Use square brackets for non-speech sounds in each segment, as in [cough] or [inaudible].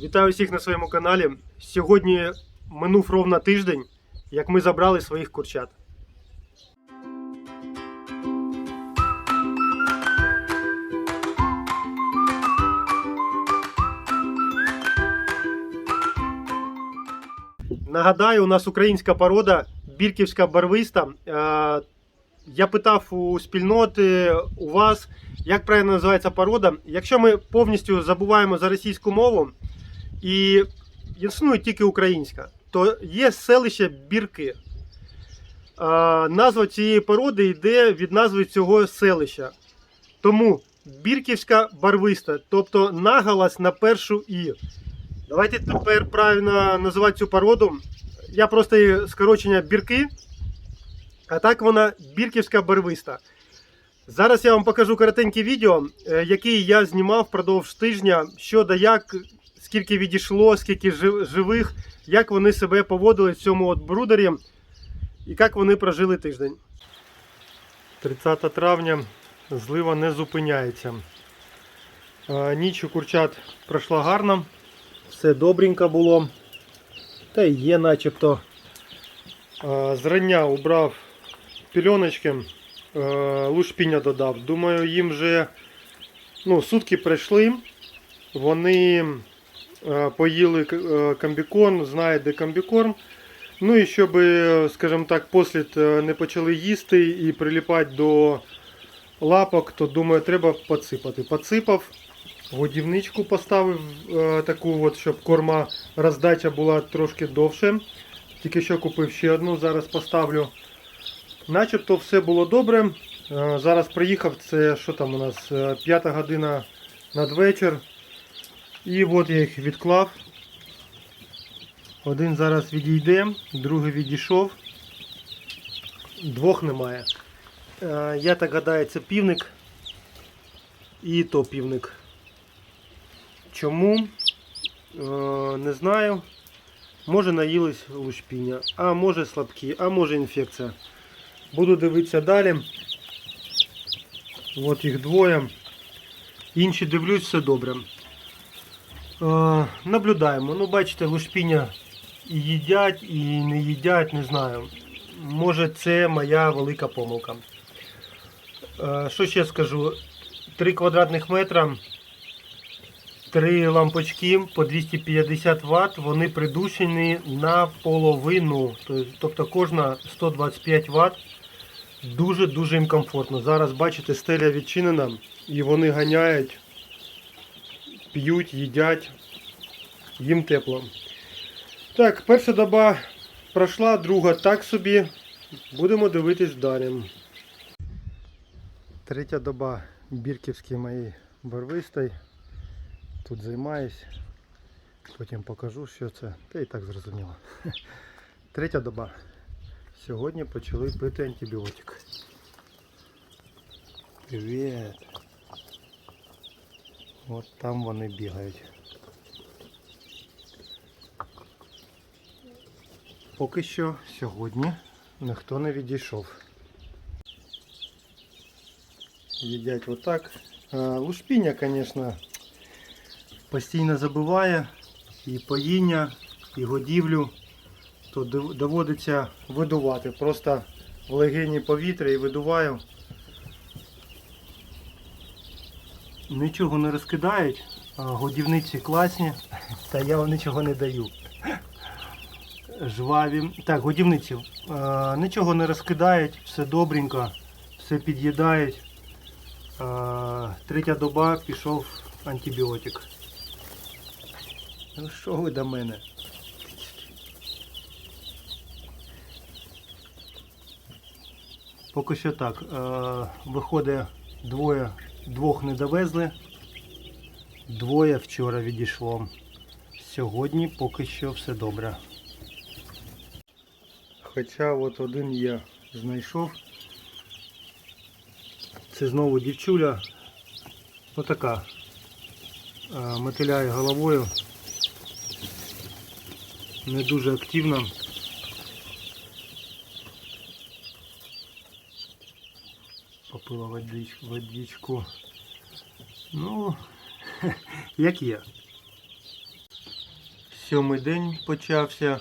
Вітаю всіх на своєму каналі. Сьогодні минув ровно тиждень, як ми забрали своїх курчат. Нагадаю, у нас українська порода бірківська барвиста. Е, Я питав у спільноти, у вас, як правильно називається порода. Якщо ми повністю забуваємо за російську мову і існує тільки українська, то є селище Бірки. А, назва цієї породи йде від назви цього селища. Тому бірківська барвиста, тобто наголос на першу І. Давайте тепер правильно називати цю породу. Я просто її скорочення бірки, а так вона бірківська барвиста. Зараз я вам покажу коротеньке відео, е, яке я знімав впродовж тижня щодо як, скільки відійшло, скільки живих, як вони себе поводили в цьому от брудері і як вони прожили тиждень. 30 травня злива не зупиняється. Ніч у курчат пройшла гарно, все добренько було. Та й є начебто. Зрання убрав пільоночки, лушпіння додав. Думаю, їм вже ну, сутки пройшли. Вони поїли к- е, комбікорм, знають, де комбікорм. Ну і щоб, е, скажімо так, послід е, не почали їсти і приліпати до лапок, то думаю, треба подсипати. Подсипав, годівничку поставив е, таку, от, щоб корма роздача була трошки довше. Тільки що купив ще одну, зараз поставлю. Начебто все було добре. Е, Зараз приїхав, це що там у нас? е, П'ята година надвечір. І от я їх відклав. Один зараз відійде, другий відійшов. Двох немає. Е, Я так гадаю, це півник. І то півник. Чому? Е, Не знаю. Може наїлись лушпіння, а може слабкі, а може інфекція. Буду дивитися далі. От їх двоє. Інші дивлюсь, все добре. Е, наблюдаємо. Ну, бачите, лушпіння і їдять, і не їдять, не знаю. Може це моя велика помилка. Е, що ще скажу? 3 квадратних метра, 3 лампочки по 250 Вт, вони придушені наполовину. Тобто кожна 125 Вт. Дуже-дуже їм комфортно. Зараз бачите, стеля відчинена і вони ганяють, п'ють, їдять, їм тепло. Так, перша доба пройшла, друга так собі. Будемо дивитись далі. Третя доба бірківській моїй барвистої. Тут займаюсь. Потім покажу, що це. Та і так зрозуміло. [laughs] Третя доба. Сьогодні почали пити антибіотик. Привіт. От там вони бігають. Поки що сьогодні ніхто не відійшов. Їдять отак. Лушпіння, звісно, постійно забиває і поїння, і годівлю, то доводиться видувати. Просто в легені повітря і видуваю. Нічого не розкидають, годівниці класні, та я вам нічого не даю. Жваві. Так, годівниці. Нічого не розкидають, все добренько, все під'їдають. Третя доба пішов антибіотик. Ну що ви до мене? Поки що так. Виходить, двоє, двох не довезли. Двоє вчора відійшло. Сьогодні поки що все добре. Хоча от один я знайшов. Це знову дівчуля. Отака. Е, Мотиляє головою. Не дуже активна. Попила водичку. водичку. Ну, [laughs] як є. Сьомий день почався.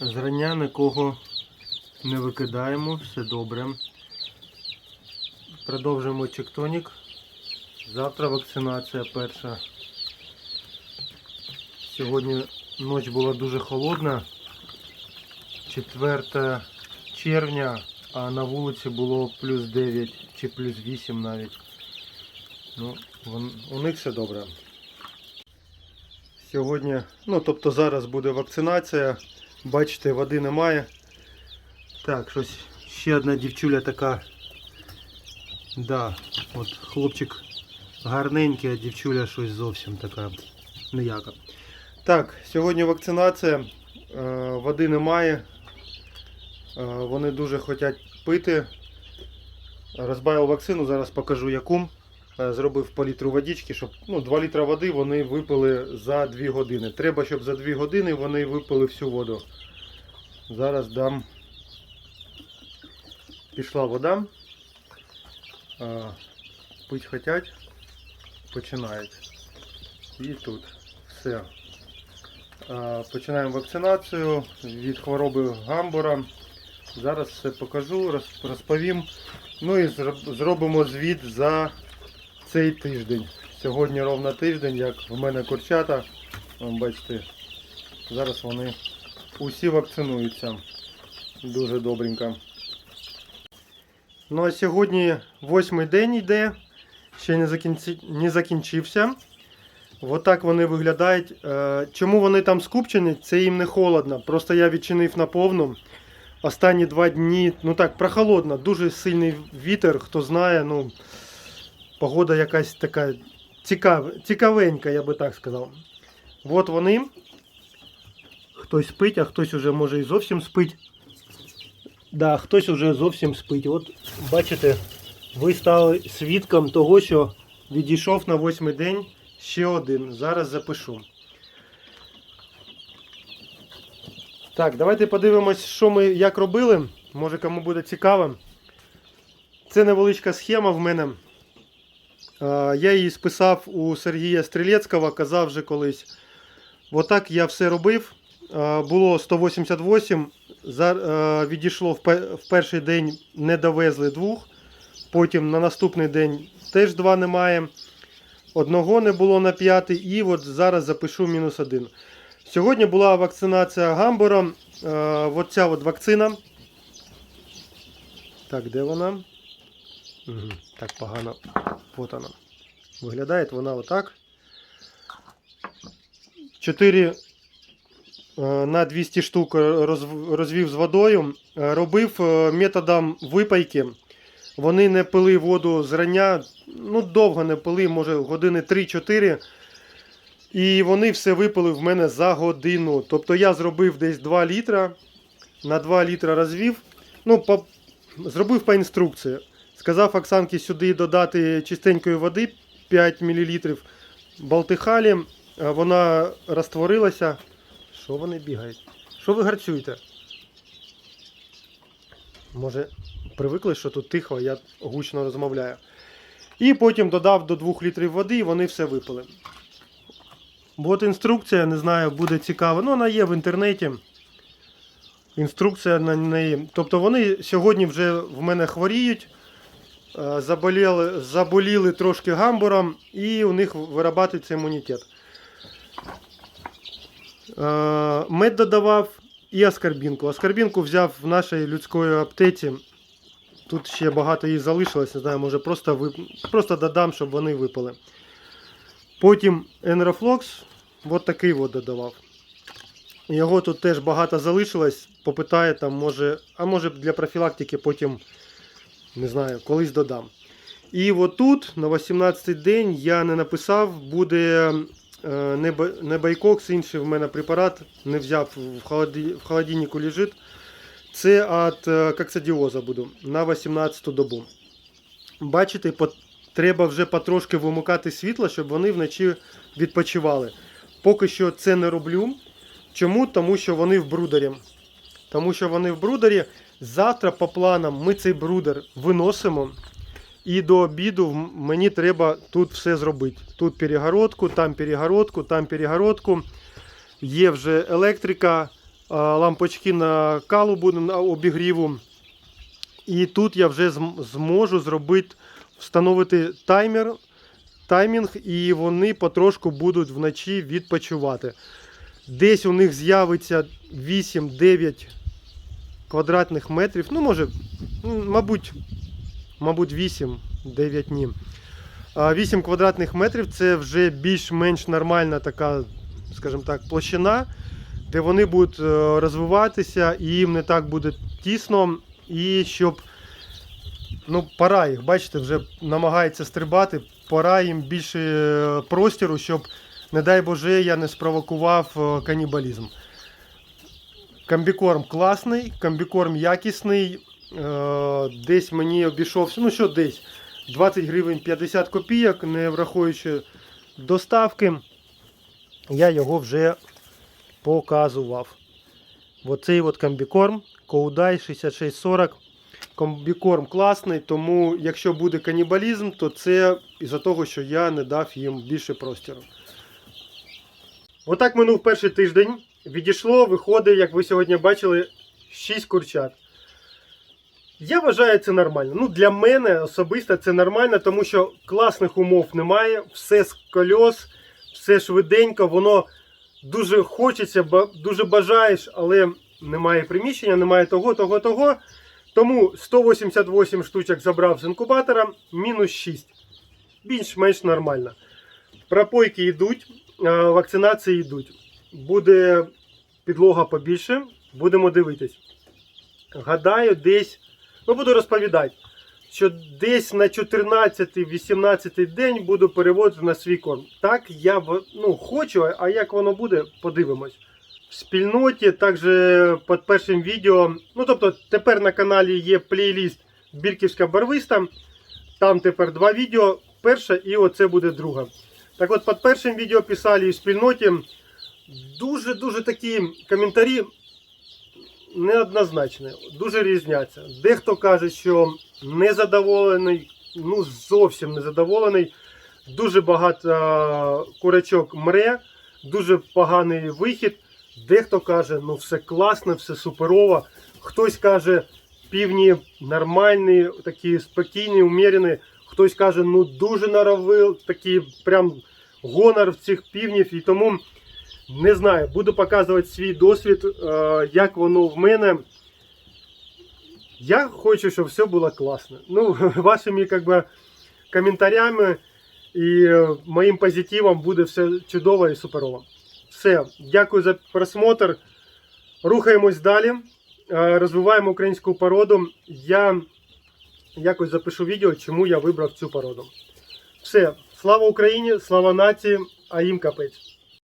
Зрання нікого не викидаємо, все добре. Продовжуємо чектонік. Завтра вакцинація перша. Сьогодні ніч була дуже холодна. 4 червня, а на вулиці було плюс 9 чи плюс 8 навіть. Ну, у них все добре. Сьогодні, ну тобто зараз буде вакцинація. Бачите, води немає. Так, щось ще одна дівчуля така. Да, от хлопчик гарненький, а дівчуля щось зовсім така ніяка. Так, сьогодні вакцинація. Е, води немає. Е, вони дуже хочуть пити. Розбавив вакцину, зараз покажу яку. Е, Зробив по літру водички, щоб ну, 2 літра води вони випили за 2 години. Треба, щоб за 2 години вони випили всю воду. Зараз дам. Пішла вода. Е, Пить хотять. Починають. І тут все. Починаємо вакцинацію від хвороби гамбура. Зараз все покажу, розповім. Ну і зробимо звіт за цей тиждень. Сьогодні ровно тиждень, як в мене курчата. Бачите, зараз вони усі вакцинуються. Дуже добренько. Ну а сьогодні восьмий день йде, ще не, закінці... не закінчився. Отак вони виглядають. Е, Чому вони там скупчені? Це їм не холодно. Просто я відчинив на повну. Останні два дні, ну так, прохолодно, дуже сильний вітер, хто знає, ну, погода якась така цікав... цікавенька, я би так сказав. От вони. Хтось спить, а хтось уже може і зовсім спить. Да, хтось уже зовсім спить. От бачите, ви стали свідком того, що відійшов на восьмий день ще один. Зараз запишу. Так, давайте подивимось, що ми як робили. Може кому буде цікаво. Це невеличка схема в мене. Я її списав у Сергія Стрілецького, казав вже колись. Отак я все робив. Було 188. Е, Відійшло в перший день, не довезли двох. Потім на наступний день теж два немає. Одного не було на п'ятий. І от зараз запишу мінус один. Сьогодні була вакцинація гамбуром. Е, от от вакцина. Так, де вона? Угу, так погано. От вона. Виглядає вона отак. 4 е, на 200 штук розвів з водою. Е, Робив методом випайки. Вони не пили воду зрання, ну довго не пили, може години 3-4. І вони все випили в мене за годину. Тобто я зробив десь 2 літра. На 2 літра розвів. Ну, по, зробив по інструкції. Сказав Оксанки сюди додати чистенької води 5 мл балтихалі. Вона розтворилася. Що вони бігають? Що ви гарцюєте? Може, привикли, що тут тихо, я гучно розмовляю. І потім додав до 2 літрів води, і вони все випили. От інструкція, не знаю, буде цікава. Ну, вона є в інтернеті. Інструкція на неї. Тобто вони сьогодні вже в мене хворіють, е, заболіли, заболіли трошки гамбуром, і у них вирабатується імунітет. Е, Мед додавав і аскарбінку. Аскарбінку взяв в нашій людської аптеці. Тут ще багато її залишилось, не знаю, може просто, вип... просто додам, щоб вони випали. Потім Енрофлокс, от такий от додавав. Його тут теж багато залишилось. Попитає там, може, а може для профілактики потім, не знаю, колись додам. І отут на 18-й день я не написав, буде е, не, байкокс, інший в мене препарат, не взяв в, холодильнику лежить. Це від е, коксидіоза буду на 18-ту добу. Бачите, треба вже потрошки вимикати світло, щоб вони вночі відпочивали. Поки що це не роблю. Чому? Тому що вони в брудері. Тому що вони в брудері. Завтра по планам ми цей брудер виносимо. І до обіду мені треба тут все зробити. Тут перегородку, там перегородку, там перегородку. Є вже електрика, лампочки на калубу на обігріву. І тут я вже зможу зробити, встановити таймер, таймінг, і вони потрошку будуть вночі відпочивати. Десь у них з'явиться 8-9 квадратних метрів. Ну, може, мабуть, мабуть, 8-9 ні. 8 квадратних метрів це вже більш-менш нормальна така, скажімо так, площина, де вони будуть е, розвиватися і їм не так буде тісно. І щоб ну, пора їх, бачите, вже намагається стрибати, пора їм більше е, простіру, щоб, не дай Боже, я не спровокував е, канібалізм. Комбікорм класний, комбікорм якісний. Е, Десь мені обійшовся, ну що десь, 20 гривень 50 копійок, не враховуючи доставки. Я його вже показував. Оцей от комбікорм, Коудай 6640. Комбікорм класний, тому якщо буде канібалізм, то це із-за того, що я не дав їм більше простіру. Отак минув перший тиждень. Відійшло, виходить, як ви сьогодні бачили, 6 курчат. Я вважаю це нормально. Ну, для мене особисто це нормально, тому що класних умов немає, все з кольос, все швиденько, воно дуже хочеться, дуже бажаєш, але немає приміщення, немає того, того, того. Тому 188 штучок забрав з інкубатора, мінус 6. Більш-менш нормально. Пропойки йдуть, вакцинації йдуть. Буде підлога побільше, будемо дивитись. Гадаю, десь, ну буду розповідати, що десь на 14-18 день буду переводити на свій корм. Так я ну, хочу, а як воно буде, подивимось. В спільноті також під першим відео. Ну, тобто, тепер на каналі є плейліст Бірківська барвиста. Там тепер два відео. Перше і оце буде друге. Так от, під першим відео писали в спільноті дуже-дуже такі коментарі неоднозначні, дуже різняться. Дехто каже, що незадоволений, ну зовсім незадоволений. Дуже багато курочок мре, дуже поганий вихід. Дехто каже, ну все класно, все суперово. Хтось каже, півні нормальні, такі спокійні, умірені. Хтось каже, ну дуже наровив, такий прям гонор в цих півнів. І тому не знаю, буду показувати свій досвід, е, як воно в мене. Я хочу, щоб все було класно. Ну, [laughs] вашими как би, коментарями і е, моїм позитивом буде все чудово і суперово. Все, дякую за просмотр. Рухаємось далі. Е, Розвиваємо українську породу. Я якось запишу відео, чому я вибрав цю породу. Все, слава Україні, слава нації, а їм капець.